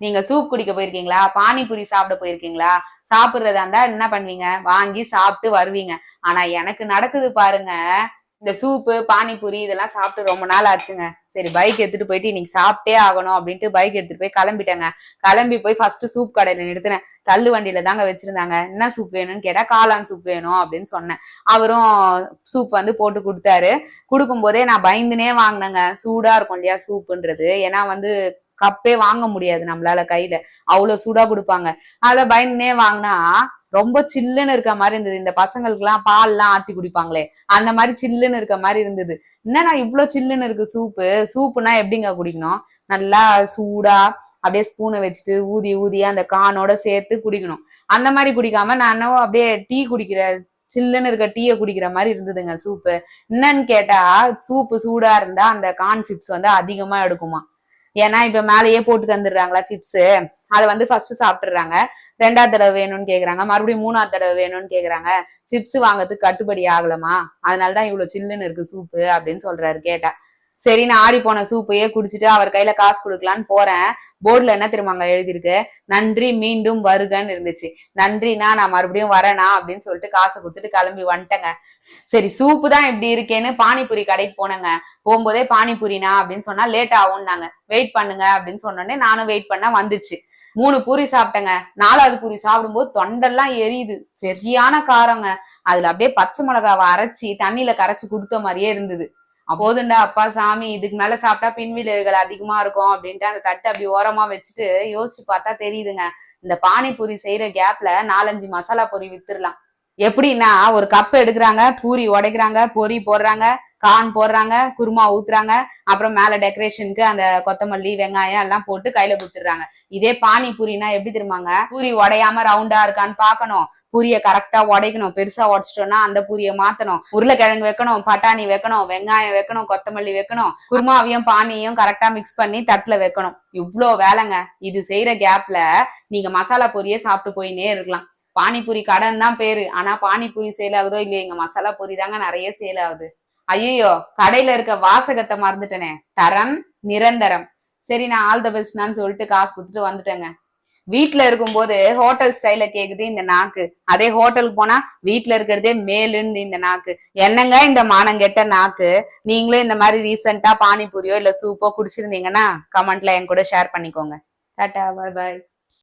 நீங்க சூப் குடிக்க போயிருக்கீங்களா? பானிபூரி சாப்பிட போயிருக்கீங்களா? சாப்பிடுறதா இருந்தா என்ன பண்ணுவீங்க? வாங்கி சாப்பிட்டு வருவீங்க. ஆனா எனக்கு நடக்குது பாருங்க. இந்த சூப்பு பானிபூரி இதெல்லாம் சாப்பிட்டு ரொம்ப நாள் ஆச்சுங்க. சரி பைக் எடுத்துட்டு போயிட்டு இன்னைக்கு சாப்பிட்டே ஆகணும் அப்படின்ட்டு பைக் எடுத்துட்டு போய் கிளம்பிட்டேங்க. கிளம்பி போய் ஃபர்ஸ்ட் சூப் கடையில நிறுத்தினேன். தள்ளு வண்டியில தாங்க வச்சிருந்தாங்க. என்ன சூப் வேணும்னு கேட்டா காளான் சூப் வேணும் அப்படின்னு சொன்னேன். அவரும் சூப் வந்து போட்டு கொடுத்தாரு. கொடுக்கும் போதே நான் பயந்துனே வாங்கினேங்க. சூடா இருக்கும் இல்லையா சூப்புன்றது ஏன்னா வந்து கப்பே வாங்க முடியாது நம்மளால கையில. அவ்வளவு சூடா கொடுப்பாங்க. அதுல பயந்துனே வாங்கினா ரொம்ப சில்லுன்னு இருக்க மாதிரி இருந்தது. இந்த பசங்களுக்கு எல்லாம் பால் எல்லாம் ஆத்தி குடிப்பாங்களே. அந்த மாதிரி சில்லுன்னு இருக்க மாதிரி இருந்தது. என்னன்னா இவ்வளவு சில்லுன்னு இருக்கு சூப்பு? சூப்புனா எப்படிங்க குடிக்கணும்? நல்லா சூடா அப்படியே ஸ்பூனை வச்சுட்டு ஊதி ஊதி அந்த கானோட சேர்த்து குடிக்கணும். அந்த மாதிரி குடிக்காம நானும் அப்படியே டீ குடிக்கிற சில்லுன்னு இருக்க டீயை குடிக்கிற மாதிரி இருந்ததுங்க சூப்பு. என்னன்னு கேட்டா சூப்பு சூடா இருந்தா அந்த கான் சிப்ஸ் வந்து அதிகமா எடுக்குமா? ஏன்னா இப்ப மேலேயே போட்டு தந்துடுறாங்களா சிப்ஸ் அதை வந்து ஃபர்ஸ்ட் சாப்பிட்டுறாங்க ரெண்டாவது தடவை வேணும்னு கேக்குறாங்க. மறுபடியும் மூணாவது தடவை வேணும்னு கேக்குறாங்க. சிப்ஸ் வாங்கறதுக்கு கட்டுப்படி ஆகலமா? அதனாலதான் இவ்வளவு சில்லுன்னு இருக்கு சூப்பு அப்படின்னு சொல்றாரு கேட்டா. சரி நான் ஆடி போன சூப்பையே குடிச்சிட்டு அவர் கையில காசு கொடுக்கலான்னு போறேன். போர்டுல என்ன தெரியுமாங்க எழுதியிருக்கு? நன்றி மீண்டும் வருகன்னு இருந்துச்சு. நன்றினா நான் மறுபடியும் வரேனா அப்படின்னு சொல்லிட்டு காசை கொடுத்துட்டு கிளம்பி வந்துட்டேங்க. சரி சூப்பு தான் இப்படி இருக்கேன்னு பானிபூரி கடைக்கு போனேங்க. போகும்போதே பானிபூரினா அப்படின்னு சொன்னா லேட் ஆகும்னாங்க. வெயிட் பண்ணுங்க அப்படின்னு சொன்னோடனே நானும் வெயிட் பண்ண வந்துச்சு. மூணு பூரி சாப்பிட்டேங்க. நாலாவது பூரி சாப்பிடும்போது தொண்டெல்லாம் எரியுது. சரியான காரங்க. அதுல அப்படியே பச்சை மிளகாவை அரைச்சி தண்ணியில கரைச்சு கொடுத்த மாதிரியே இருந்தது. அப்போதுண்டா அப்பா சாமி இதுக்கு மேல சாப்பிட்டா பின்விளைவுகள் அதிகமா இருக்கும் அப்படின்ட்டு அந்த தட்டை அப்படி ஓரமா வச்சுட்டு யோசிச்சு பார்த்தா தெரியுதுங்க. இந்த பானிபூரி செய்யற கேப்ல நாலஞ்சு மசாலா பொரி வித்துடலாம். எப்படின்னா ஒரு கப் எடுக்கிறாங்க பூரி உடைக்கிறாங்க பொரி போடுறாங்க கான் போடுறாங்க குருமா ஊத்துறாங்க அப்புறம் மேல டெக்கரேஷனுக்கு அந்த கொத்தமல்லி வெங்காயம் எல்லாம் போட்டு கையில குத்துறாங்க இதே பானிபூரினா எப்படி திரும்பாங்க பூரி உடையாம ரவுண்டா இருக்கான்னு பாக்கணும் பூரிய கரெக்டா உடைக்கணும். பெருசா உடைச்சிட்டோம்னா அந்த பூரிய மாத்தணும். உருளைக்கிழங்கு வைக்கணும் பட்டாணி வைக்கணும் வெங்காயம் வைக்கணும் கொத்தமல்லி வைக்கணும். குருமாவையும் பானியும் கரெக்டா மிக்ஸ் பண்ணி தட்டுல வைக்கணும். இவ்வளோ வேலைங்க. இது செய்யற கேப்ல நீங்க மசாலா பொரியே சாப்பிட்டு போயினே இருக்கலாம். பானிபூரி கடன் தான் பேரு. ஆனா பானிபூரி சேல் ஆகுதோ இல்லையோ இங்க மசாலா பொரி தாங்க நிறைய சேல் ஆகுது. ஐயோ கடையில இருக்க வாசகத்தை மறந்துட்டேனே. தரம் நிரந்தரம். சரி நான் ஆல் த பெஸ்ட்னான்னு சொல்லிட்டு காசு கொடுத்துட்டு வந்துட்டேங்க. வீட்டுல இருக்கும்போது ஹோட்டல் ஸ்டைல கேக்குது இந்த நாக்கு. அதே ஹோட்டலுக்கு போனா வீட்டுல இருக்கிறதே மேலுன்னு இந்த நாக்கு. என்னங்க இந்த மானங்கெட்ட நாக்கு? நீங்களும் இந்த மாதிரி ரீசெண்டா பானிபூரியோ இல்ல சூப்போ குடிச்சிருந்தீங்கன்னா கமெண்ட்ல என் கூட ஷேர் பண்ணிக்கோங்க. டாட்டா பாய் பாய்